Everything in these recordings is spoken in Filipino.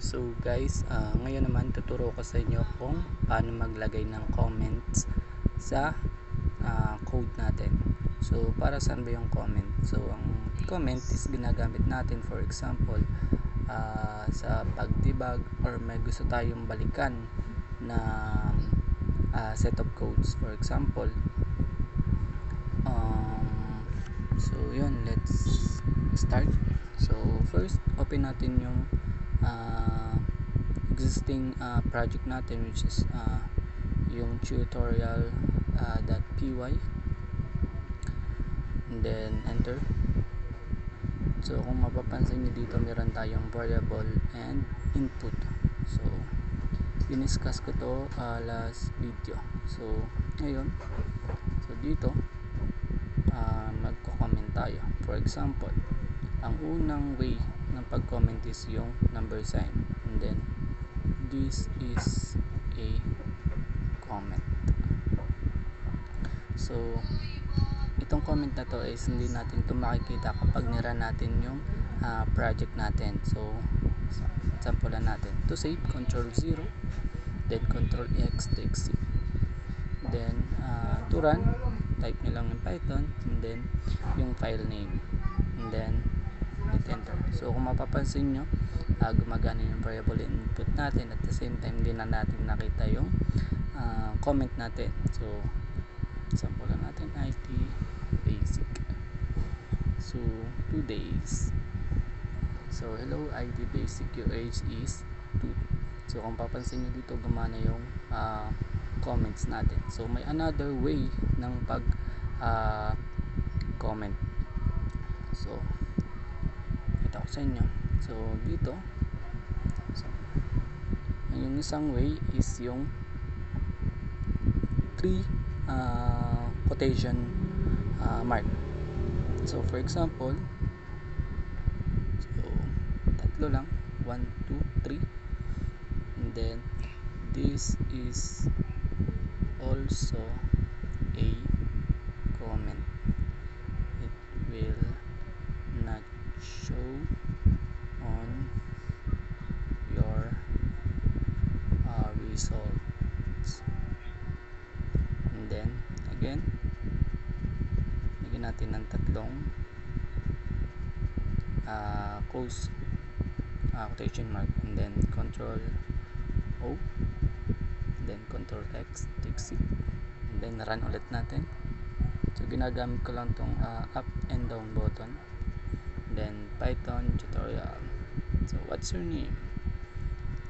So guys, uh, ngayon naman tuturo ko sa inyo kung paano maglagay ng comments sa uh, code natin. So para saan ba yung comment? So ang comment is ginagamit natin for example uh, sa pag-debug or may gusto tayong balikan na uh, set of codes. For example, um, so yun, let's start. So first, open natin yung uh, existing uh, project natin which is uh, yung tutorial uh, .py. And then enter. So kung mapapansin nyo dito meron tayong variable and input. So diniscuss ko to uh, last video. So ngayon so dito uh, magko-comment tayo. For example ang unang way ng pag-comment is yung number sign. And then this is a comment. So itong comment na to is hindi natin to makikita kapag nira natin yung uh, project natin. So sample natin. To save control 0 then control x to exit then uh, to run type nyo lang yung python and then yung file name. And then hit enter so kung mapapansin nyo uh, gumagana yung variable input natin. At the same time hindi na natin nakita yung uh, comment natin. So sample lang natin. IT basic. So 2 days. So hello IT basic. Your age is 2 so kung papansin nyo dito gumana yung uh, comments natin. So may another way ng pag uh, comment. So ito ko sa inyo. So dito so, yung isang way is yung 3 uh, quotation uh, mark. So for example so tatlo lang. 1, 2, 3 and then this is also a comment it will not show on your uh, results and then again. Lagyan natin ng tatlong uh, close uh, quotation mark and then control O then control X to exit and then run ulit natin. So ginagamit ko lang tong uh, up and down button. Then python tutorial. So what's your name?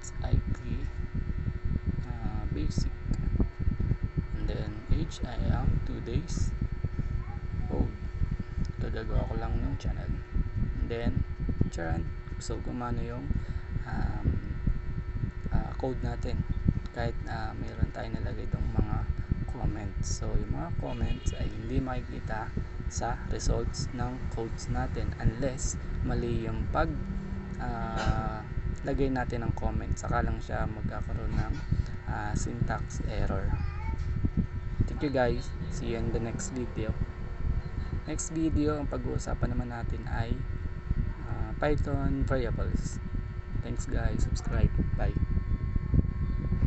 It's IT uh, basic. and age I am 2 days. Old gagagawa ko lang ng channel. And then charan so gumano yung um, uh, code natin. Kahit uh, mayroon tayo nalagay itong mga comments. So yung mga comments ay hindi makikita sa results ng codes natin unless mali yung pag uh, lagay natin ng comment. Saka lang siya magkakaroon ng uh, syntax error thank you guys. See you in the next video. Next video ang pag-uusapan naman natin ay uh, python variables. Thanks guys. Subscribe. Bye